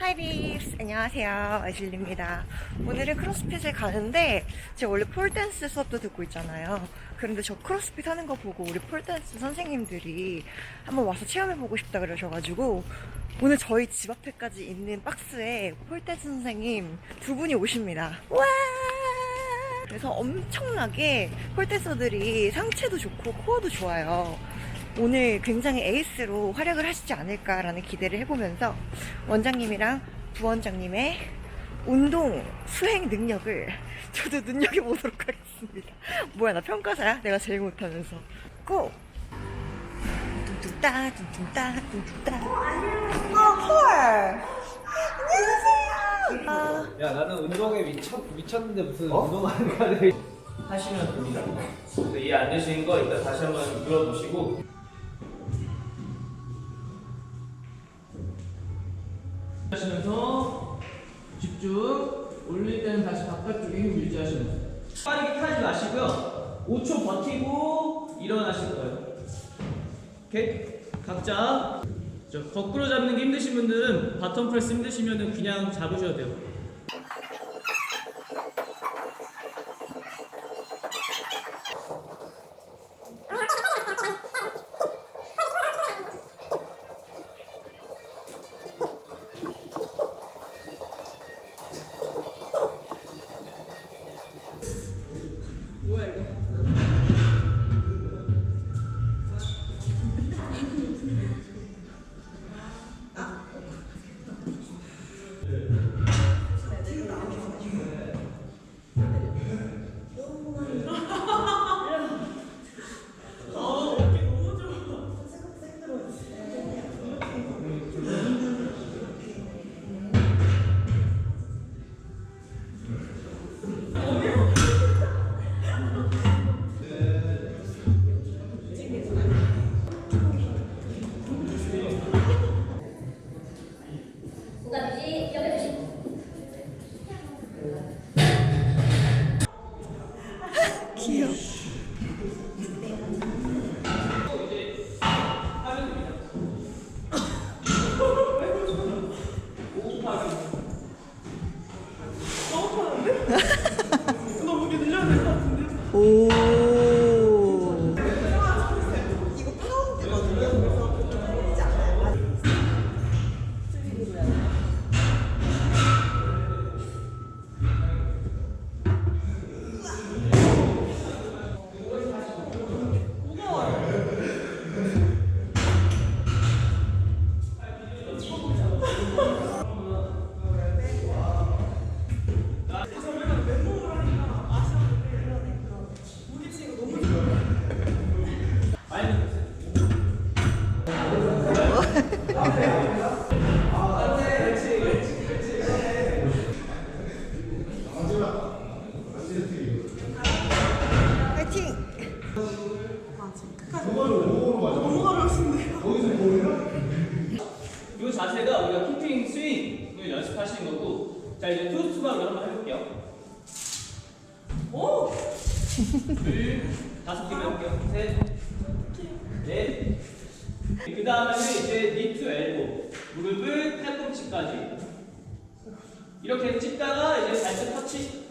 하이비스 안녕하세요. 아실리입니다. 오늘은 크로스핏을 가는데 제가 원래 폴댄스 수업도 듣고 있잖아요. 그런데 저 크로스핏 하는 거 보고 우리 폴댄스 선생님들이 한번 와서 체험해보고 싶다 그러셔가지고 오늘 저희 집 앞에까지 있는 박스에 폴댄스 선생님 두 분이 오십니다. 와! 그래서 엄청나게 폴댄서들이 상체도 좋고 코어도 좋아요 오늘 굉장히 에이스로 활약을 하시지 않을까라는 기대를 해보면서 원장님이랑 부원장님의 운동 수행 능력을 저도 눈여겨보도록 하겠습니다. 뭐야, 나 평가사야? 내가 제일 못하면서. 고! 뚱뚱따, 뚱뚱따, 뚱뚱따. 어, 헐! 안녕하세요! 아, 야 나는 운동에 미쳤, 미쳤는데 무슨 운동하는 거를 하시면 됩니다 근데 이해 안 되시는 거 일단 다시 한번 들어보시고 하시면서 집중 올릴 때는 다시 바깥쪽에 힘 유지하시면서. 빠르게 타지 마시고요. 5초 버티고 일어나실 거예요. 오케이? 각자. 저 거꾸로 잡는 게 힘드신 분들은 바텀 프레스 힘드시면 그냥 잡으셔도 돼요 우리가 키핑 스윙을 연습하시는 거고. 자 이제 투 수박을 한번 해볼게요. 오! 둘 다섯 개 해볼게요. 셋넷그 다음에는 이제 니투 엘보 무릎을 팔꿈치까지. 이렇게 찍다가 이제 발끝 터치.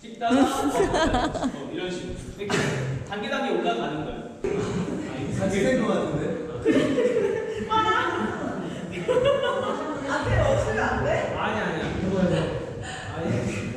찍다가 어, 이런 식으로. 이렇게 단계 단계 올라가는 거예요. 같이 된것 같은데? 아니 아니 아,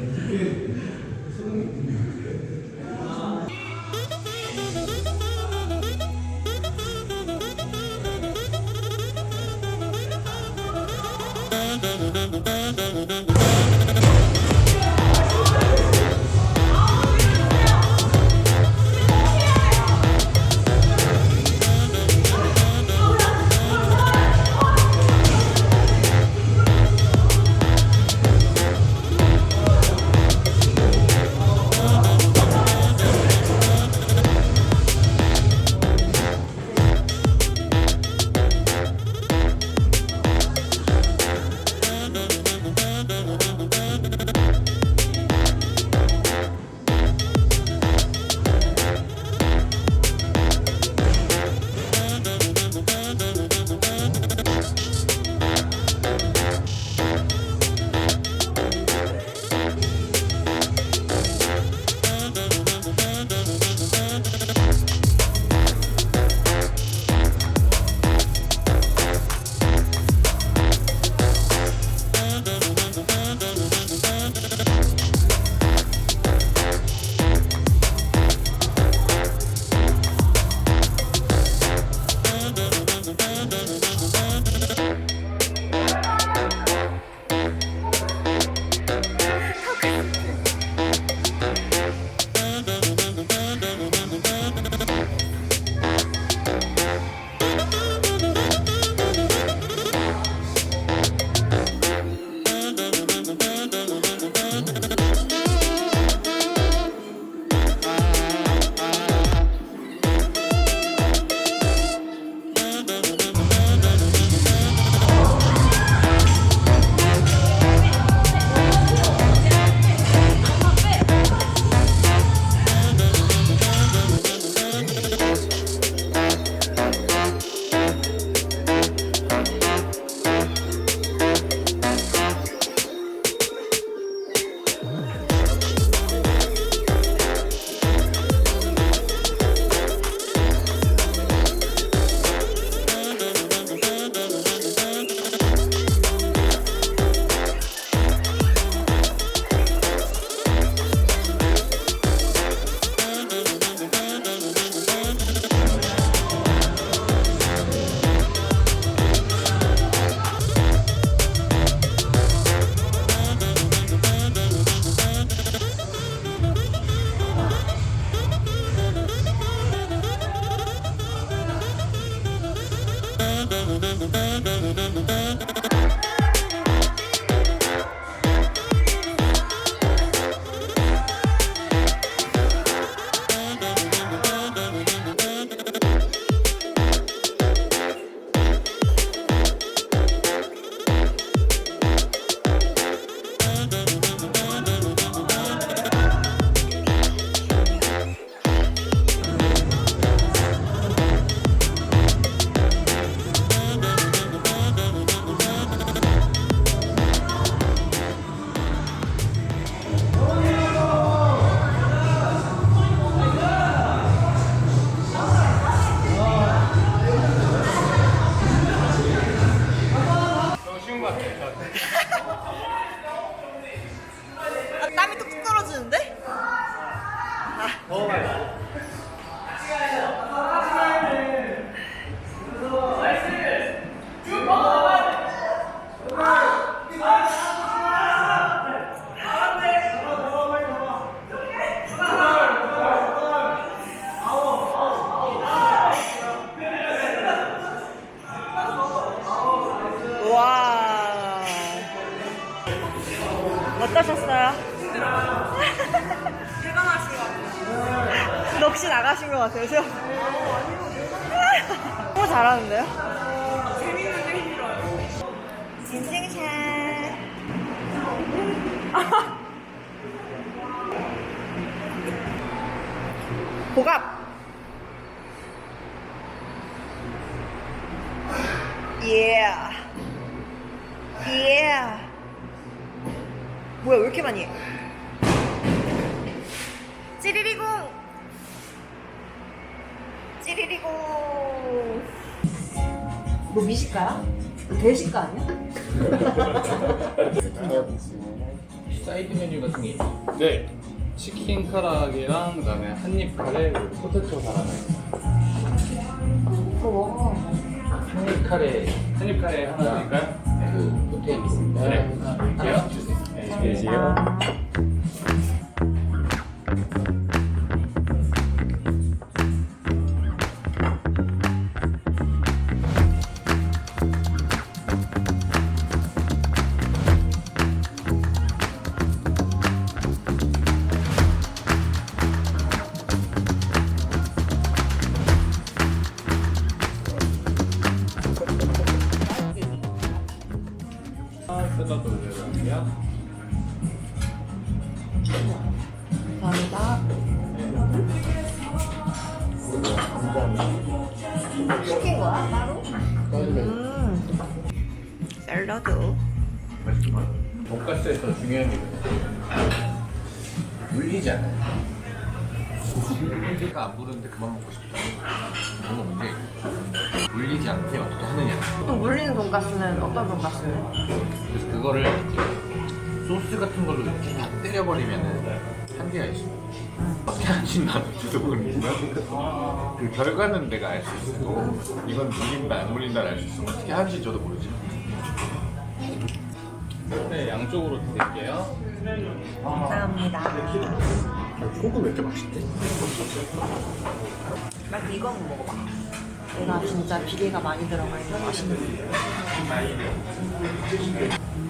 와. 어떠셨어요? 같아요. 넋이 나가신 것 같아요, 지금. 너무 잘하는데요? 재밌는데 힘들어요. 인생샷. 보갑. 예. 예. 뭐야 왜 이렇게 많이 해? 찌리리공. 찌리리공. 뭐 미식가야? 대식가 아니야? 사이드 메뉴 같은 게 있어요? 네. 치킨 카라게랑 그다음에 한입 카레 그리고 포테토 사라다 그거 먹어. 한입 카레 한입 카레 하나 드릴까요? 그 포테이토 네. 하나 주세요. 네, 주세요. 샐러 돈가스에서 중요한 게 뭐냐면 물리지 않아요. 배가 안 부르는데 그만 먹고 싶다. 뭔가 문제 있고 물리지 않게 어떻게 하느냐. 또 물리는 돈가스는 어떤 돈가스예요? 그래서 그거를 소스 같은 걸로 이렇게 다 때려버리면은 한계가 있어. 어떻게 하는지 나도 저도 모르겠지만 그 결과는 내가 알 수 있어. 이건 물린다 안 물린다 알수 있어. 어떻게 하는지 저도 모르지. 네, 양쪽으로 드릴게요. 감사합니다. 소금 왜 이렇게 맛있대? 막 이거 한번 먹어봐. 얘가 진짜 비계가 많이 들어가 있는 맛있는.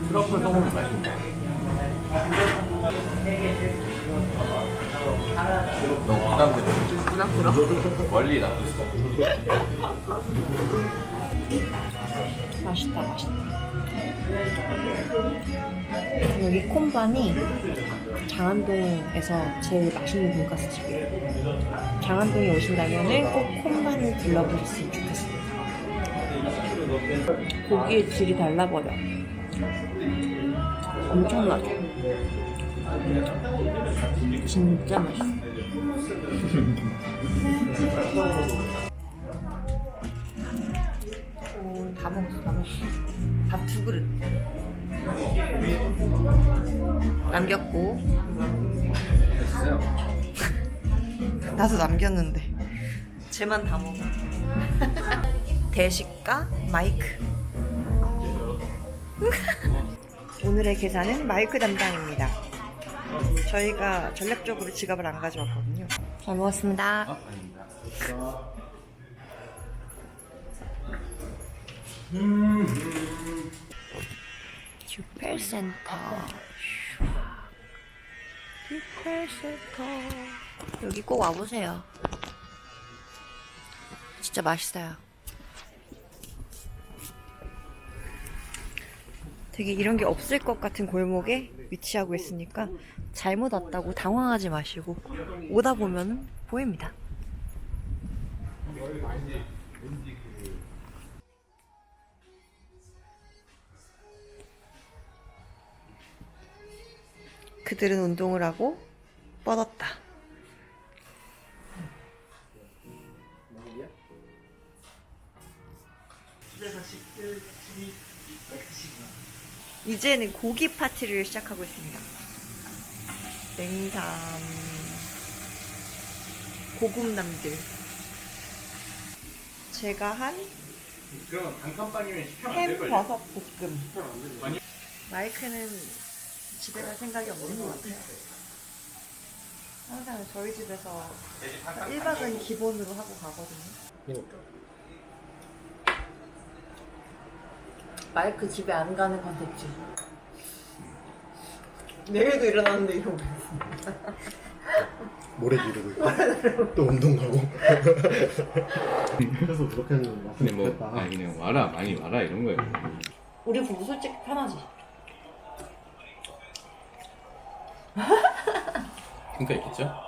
트러플 소금이 맛있네. 너무 부담되지? 부담스러워? 멀리 놔뒀어. 맛있다, 맛있다. 여기 콤반이 장안동에서 제일 맛있는 돈가스 집이에요. 장안동에 오신다면 꼭 콤반을 들러보셨으면 좋겠습니다. 고기의 질이 달라버려. 엄청나죠? 진짜 맛있어. 남겼고. 됐어요. 나도 남겼는데. 쟤만 다 먹어. 대식가 마이크. 오늘의 계산은 마이크 담당입니다. 저희가 전략적으로 지갑을 안 가져왔거든요. 잘 먹었습니다. 아. 듀펠센터. 여기 꼭 와보세요. 진짜 맛있어요. 되게 이런 게 없을 것 같은 골목에 위치하고 있으니까 잘못 왔다고 당황하지 마시고 오다 보면 보입니다. 그들은 운동을 하고 뻗었다. 이제는 고기 파티를 시작하고 있습니다. 냉삼, 고급남들. 제가 한 그러면 단칸방이면 시켜면 햄 버섯 볶음. 마이크는 집에 갈 생각이 없는 것 같아요. 항상 저희 집에서 1박은 기본으로 하고 가거든요. 마이크 집에 안 가는 컨텐츠. 내일도 일어났는데 이러고 모래 기르고 있고 또 운동 가고 그래서 그렇게 하는 건 근데 뭐 아니 그냥 와라 많이 와라 이런 거예요. 우리 부부 솔직히 편하지. 그러니까 있겠죠?